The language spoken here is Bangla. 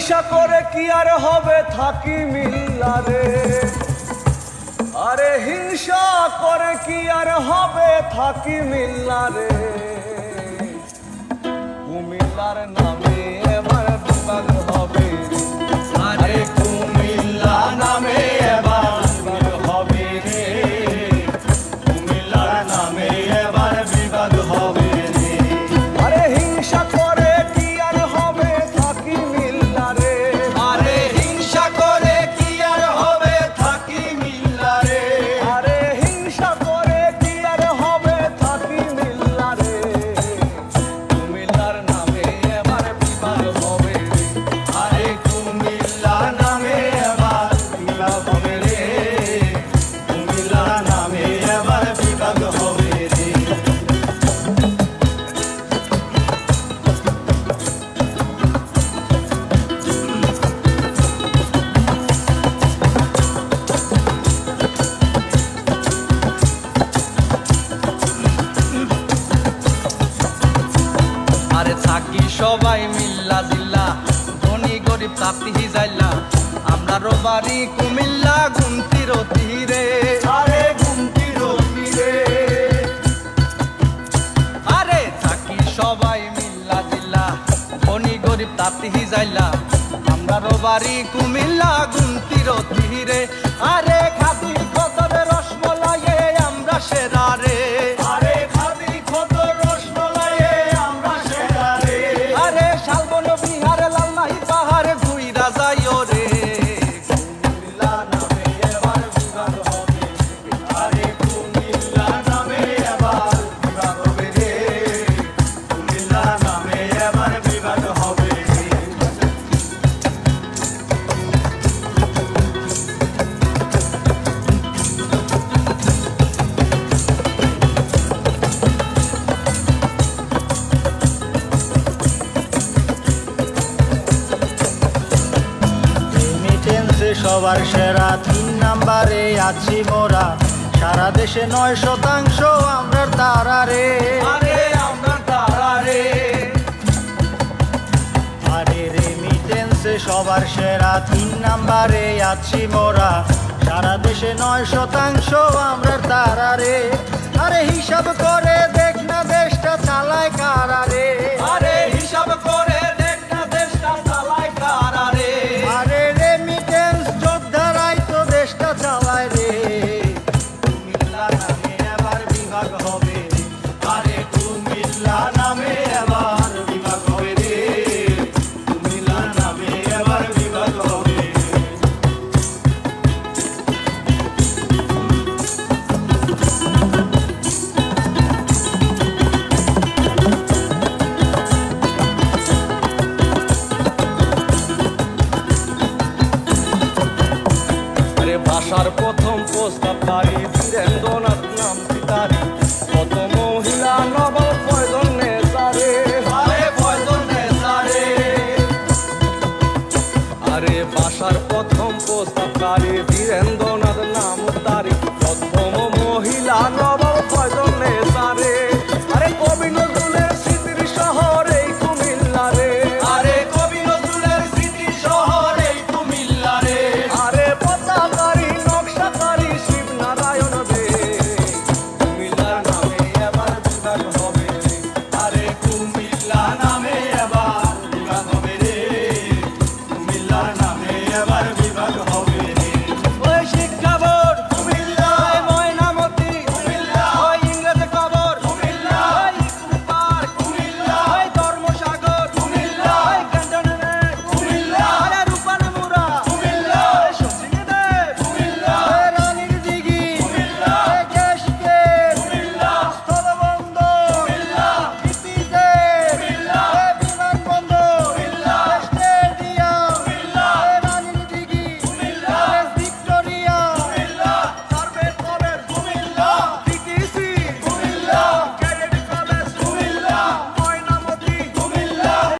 হিংসা করে কি আর হবে? থাকি মিল্লারে আরে হিংসা করে কি আর হবে? থাকি মিল্লারে কুমিল্লার নামে আরে থাকি সবাই মিল্লা জিল্লা। ধনী গরিব তাতি যাইলা আমরা বাড়ি কুমিল্লা গুমতির তীরে। আরে তীরে। আরে থাকি সবাই মিল্লা জিল্লা। ধনী গরিব তাতি যাইলা আমরারও বাড়ি কুমিল্লা গুমতির তীরে। আরে খাবি সবার সেরা তিন নাম্বারে আছি মোরা। সারা দেশে নয় শতাংশ আমরা তারা রে। আরে আমরা তারা রে। আরে রেমিটেন্সে সবার সেরা তিন নাম্বারে আছি মোরা। সারা দেশে নয় শতাংশ আমরা তারা রে। আরে হিসাব করে দেখ আসার প্রথম প্রস্তাব তারি বীরেন্দ্রনাথ নাম তারি কত মহিলা নবাব প্রয়োজন নেতারে আরে প্রয়োজন নেতারে আরে বাসার প্রথম প্রস্তাব তারি বীরেন্দ্রনাথ নাম তারি। প্রথম মহিলা